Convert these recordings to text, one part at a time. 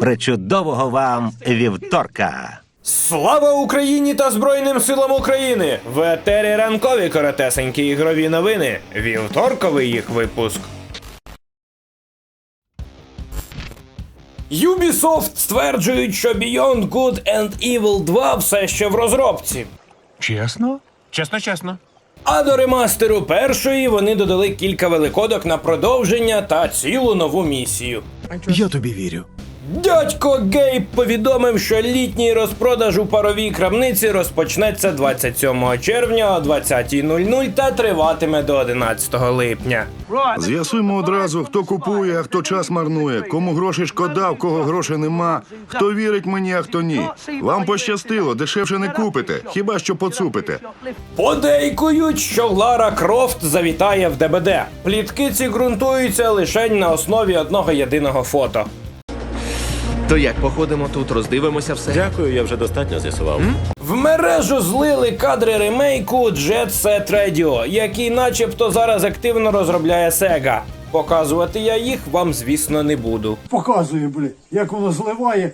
Причудового вам вівторка! Слава Україні та Збройним силам України! В етері ранкові коротесенькі ігрові новини. Вівторковий їх випуск. Ubisoft стверджують, що Beyond Good and Evil 2 все ще в розробці. Чесно? Чесно, чесно. А до ремастеру першої вони додали кілька великодок на продовження та цілу нову місію. Я тобі вірю. Дядько Гейб повідомив, що літній розпродаж у паровій крамниці розпочнеться 27 червня о 20.00 та триватиме до 11 липня. З'ясуємо одразу, хто купує, а хто час марнує, кому гроші шкода, в кого грошей нема, хто вірить мені, а хто ні. Вам пощастило, дешевше не купите, хіба що поцупите. Подейкують, що Лара Крофт завітає в ДБД. Плітки ці ґрунтуються лише на основі одного єдиного фото. То як походимо тут, роздивимося все? Дякую, я вже достатньо з'ясував. В мережу злили кадри ремейку Jet Set Radio, який начебто зараз активно розробляє Sega. Показувати я їх вам, звісно, не буду. показує, блін, як воно зливає.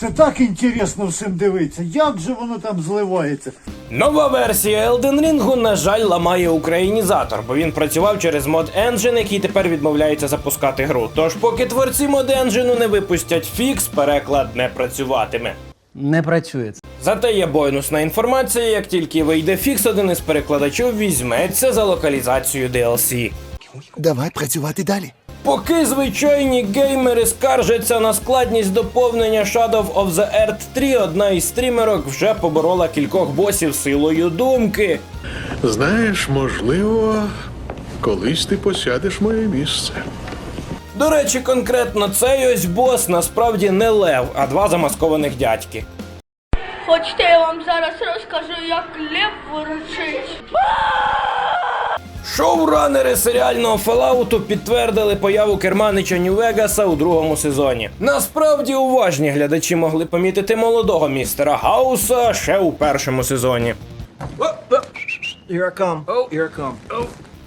Це так інтересно всім дивитися. Як же воно там зливається? Нова версія Elden Ring, на жаль, ламає українізатор, бо він працював через мод Engine, який тепер відмовляється запускати гру. Тож, поки творці мод Engine не випустять фікс, переклад не працюватиме. Не працює. Зате є бонусна інформація, як тільки вийде фікс, один із перекладачів візьметься за локалізацію DLC. Давай працювати далі. Поки звичайні геймери скаржаться на складність доповнення Shadow of the Earth 3, одна із стрімерок вже поборола кількох босів силою думки. Знаєш, можливо, колись ти посядеш моє місце. До речі, конкретно цей ось бос насправді не лев, а два замаскованих дядьки. Хочете, я вам зараз розкажу, як лев ворочить. Шоуранери серіального Фелауту підтвердили появу керманича Нью-Вегаса у другому сезоні. Насправді уважні глядачі могли помітити молодого містера Гауса ще у першому сезоні.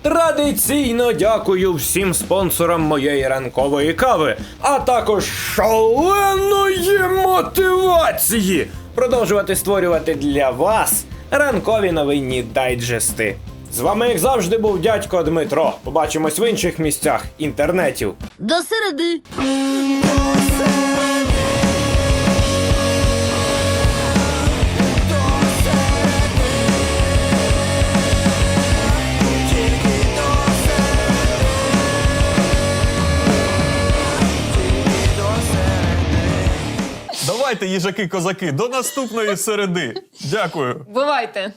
Традиційно дякую всім спонсорам моєї ранкової кави, а також шаленої мотивації продовжувати створювати для вас ранкові новинні дайджести. З вами, як завжди, був дядько Дмитро. Побачимось в інших місцях інтернетів. До середи. Давайте, їжаки-козаки, до наступної середи. Дякую. Бувайте!